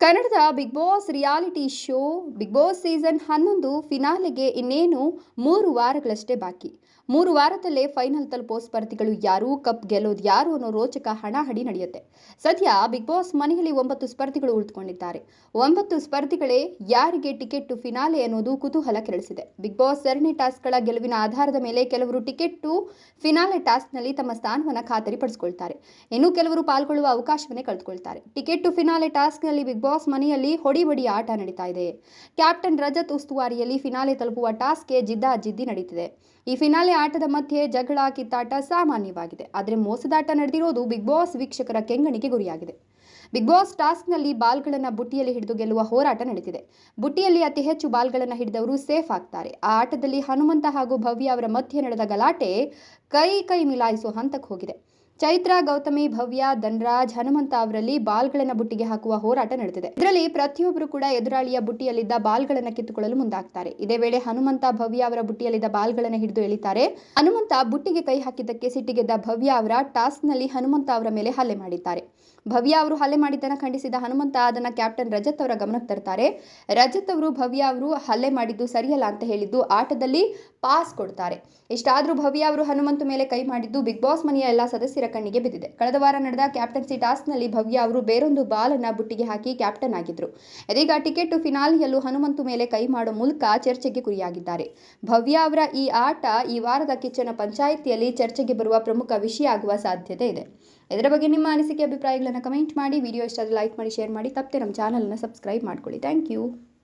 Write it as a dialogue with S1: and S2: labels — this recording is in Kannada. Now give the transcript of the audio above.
S1: ಕನ್ನಡದ big boss reality show, big boss season ಹನ್ನೊಂದು ಫಿನಾಲೆಗೆ ಇನ್ನೇನು ಮೂರು ವಾರಗಳಷ್ಟೇ ಬಾಕಿ. ಮೂರು ವಾರದಲ್ಲೇ ಫೈನಲ್ ತಲುಪೋ ಸ್ಪರ್ಧಿಗಳು ಯಾರು, ಕಪ್ ಗೆಲ್ಲೋದು ಯಾರು ಅನ್ನೋ ರೋಚಕ ಹಣಾಹಡಿ ನಡೆಯುತ್ತೆ. ಸದ್ಯ ಬಿಗ್ ಬಾಸ್ ಮನೆಯಲ್ಲಿ ಒಂಬತ್ತು ಸ್ಪರ್ಧಿಗಳು ಉಳಿದುಕೊಂಡಿದ್ದಾರೆ. ಒಂಬತ್ತು ಸ್ಪರ್ಧಿಗಳೇ ಯಾರಿಗೆ ಟಿಕೆಟ್ ಟು ಫಿನಾಲೆ ಅನ್ನೋದು ಕುತೂಹಲ ಕೆರಳಿಸಿದೆ. ಬಿಗ್ ಬಾಸ್ ಸರಣಿ ಟಾಸ್ಕ್ಗಳ ಗೆಲುವಿನ ಆಧಾರದ ಮೇಲೆ ಕೆಲವರು ಟಿಕೆಟ್ ಟು ಫಿನಾಲೆ ಟಾಸ್ಕ್ನಲ್ಲಿ ತಮ್ಮ ಸ್ಥಾನವನ್ನು ಖಾತರಿಪಡಿಸಿಕೊಳ್ತಾರೆ. ಇನ್ನು ಕೆಲವರು ಪಾಲ್ಗೊಳ್ಳುವ ಅವಕಾಶವನ್ನೇ ಕಳೆದುಕೊಳ್ತಾರೆ. ಟಿಕೆಟ್ ಟು ಫಿನಾಲೆ ಟಾಸ್ಕ್ನಲ್ಲಿ ಬಿಗ್ ಬಾಸ್ ಮನೆಯಲ್ಲಿ ಹೊಡಿ ಬಡಿ ಆಟ ನಡೀತಾ ಇದೆ. ಕ್ಯಾಪ್ಟನ್ ರಜತ್ ಉಸ್ತುವಾರಿಯಲ್ಲಿ ಫಿನಾಲೆ ತಲುಪುವ ಟಾಸ್ಕ್ಗೆ ಜಿದ್ದಾಜಿದ್ದಿ ನಡೀತಿದೆ. ಈ ಫಿನಾಲೆ ಆಟದ ಮಧ್ಯೆ ಜಗಳ, ಕಿತ್ತಾಟ ಸಾಮಾನ್ಯವಾಗಿದೆ. ಆದರೆ ಮೋಸದಾಟ ನಡೆದಿರೋದು ಬಿಗ್ ಬಾಸ್ ವೀಕ್ಷಕರ ಕೆಂಗಣಿಗೆ ಗುರಿಯಾಗಿದೆ. ಬಿಗ್ ಬಾಸ್ ಟಾಸ್ಕ್ನಲ್ಲಿ ಬಾಲ್ಗಳನ್ನು ಬುಟ್ಟಿಯಲ್ಲಿ ಹಿಡಿದು ಗೆಲ್ಲುವ ಹೋರಾಟ ನಡೆದಿದೆ ಬುಟ್ಟಿಯಲ್ಲಿ ಅತಿ ಹೆಚ್ಚು ಬಾಲ್ಗಳನ್ನು ಹಿಡಿದವರು ಸೇಫ್ ಆಗ್ತಾರೆ. ಆ ಆಟದಲ್ಲಿ ಹನುಮಂತ ಹಾಗೂ ಭವ್ಯ ಅವರ ಮಧ್ಯೆ ನಡೆದ ಗಲಾಟೆ ಕೈ ಕೈ ಮಿಲಾಯಿಸುವ ಹಂತಕ್ಕೆ ಹೋಗಿದೆ. ಚೈತ್ರ, ಗೌತಮಿ, ಭವ್ಯ, ಧನ್ರಾಜ್, ಹನುಮಂತ ಅವರಲ್ಲಿ ಬಾಲ್ಗಳನ್ನು ಬುಟ್ಟಿಗೆ ಹಾಕುವ ಹೋರಾಟ ನಡೆದಿದೆ ಇದರಲ್ಲಿ ಪ್ರತಿಯೊಬ್ಬರು ಕೂಡ ಎದುರಾಳಿಯ ಬುಟ್ಟಿಯಲ್ಲಿದ್ದ ಬಾಲ್ಗಳನ್ನು ಕಿತ್ತುಕೊಳ್ಳಲು ಮುಂದಾಗ್ತಾರೆ. ಇದೇ ವೇಳೆ ಹನುಮಂತ, ಭವ್ಯ ಅವರ ಬುಟ್ಟಿಯಲ್ಲಿದ್ದ ಬಾಲ್ಗಳನ್ನು ಹಿಡಿದು ಎಳಿತಾರೆ. ಹನುಮಂತ ಬುಟ್ಟಿಗೆ ಕೈ ಹಾಕಿದ್ದಕ್ಕೆ ಸಿಟ್ಟಿಗೆದ್ದ ಭವ್ಯ ಅವರ ಟಾಸ್ಕ್ನಲ್ಲಿ ಹನುಮಂತ ಅವರ ಮೇಲೆ ಹಲ್ಲೆ ಮಾಡಿದ್ದಾರೆ. ಭವ್ಯ ಅವರು ಹಲ್ಲೆ ಮಾಡಿದ್ದನ್ನು ಖಂಡಿಸಿದ ಹನುಮಂತ ಅದನ್ನು ಕ್ಯಾಪ್ಟನ್ ರಜತ್ ಅವರ ಗಮನಕ್ಕೆ ತರ್ತಾರೆ. ರಜತ್ ಅವರು ಭವ್ಯ ಅವರು ಹಲ್ಲೆ ಮಾಡಿದ್ದು ಸರಿಯಲ್ಲ ಅಂತ ಹೇಳಿದ್ದು ಆಟದಲ್ಲಿ ಪಾಸ್ ಕೊಡ್ತಾರೆ. ಇಷ್ಟಾದರೂ ಭವ್ಯ ಅವರು ಹನುಮಂತ ಮೇಲೆ ಕೈ ಮಾಡಿದ್ದು ಬಿಗ್ ಬಾಸ್ ಮನೆಯ ಎಲ್ಲ ಸದಸ್ಯರ ಕಣ್ಣಿಗೆ ಬಿದ್ದಿದೆ. ಕಳೆದ ವಾರ ನಡೆದ ಕ್ಯಾಪ್ಟನ್ಸಿ ಟಾಸ್ಕ್ನಲ್ಲಿ ಭವ್ಯ ಅವರು ಬೇರೊಂದು ಬಾಲನ್ನ ಬುಟ್ಟಿಗೆ ಹಾಕಿ ಕ್ಯಾಪ್ಟನ್ ಆಗಿದ್ರು. ಇದೀಗ ಟಿಕೆಟ್ ಫಿನಾಲಿಯಲ್ಲೂ ಹನುಮಂತು ಮೇಲೆ ಕೈ ಮಾಡೋ ಮೂಲಕ ಚರ್ಚೆಗೆ ಗುರಿಯಾಗಿದ್ದಾರೆ. ಭವ್ಯ ಅವರ ಈ ಆಟ ಈ ವಾರದ ಕಿಚ್ಚನ ಪಂಚಾಯಿತಿಯಲ್ಲಿ ಚರ್ಚೆಗೆ ಬರುವ ಪ್ರಮುಖ ವಿಷಯ ಆಗುವ ಸಾಧ್ಯತೆ ಇದೆ. ಇದರ ಬಗ್ಗೆ ನಿಮ್ಮ ಅನಿಸಿಕೆ, ಅಭಿಪ್ರಾಯಗಳನ್ನು ಕಮೆಂಟ್ ಮಾಡಿ. ವಿಡಿಯೋ ಇಷ್ಟ ಲೈಕ್ ಮಾಡಿ, ಶೇರ್ ಮಾಡಿ. ತಪ್ಪದೆ ನಮ್ಮ ಚಾನಲನ್ನು ಸಬ್ಸ್ಕ್ರೈಬ್ ಮಾಡ್ಕೊಳ್ಳಿ. Thank you.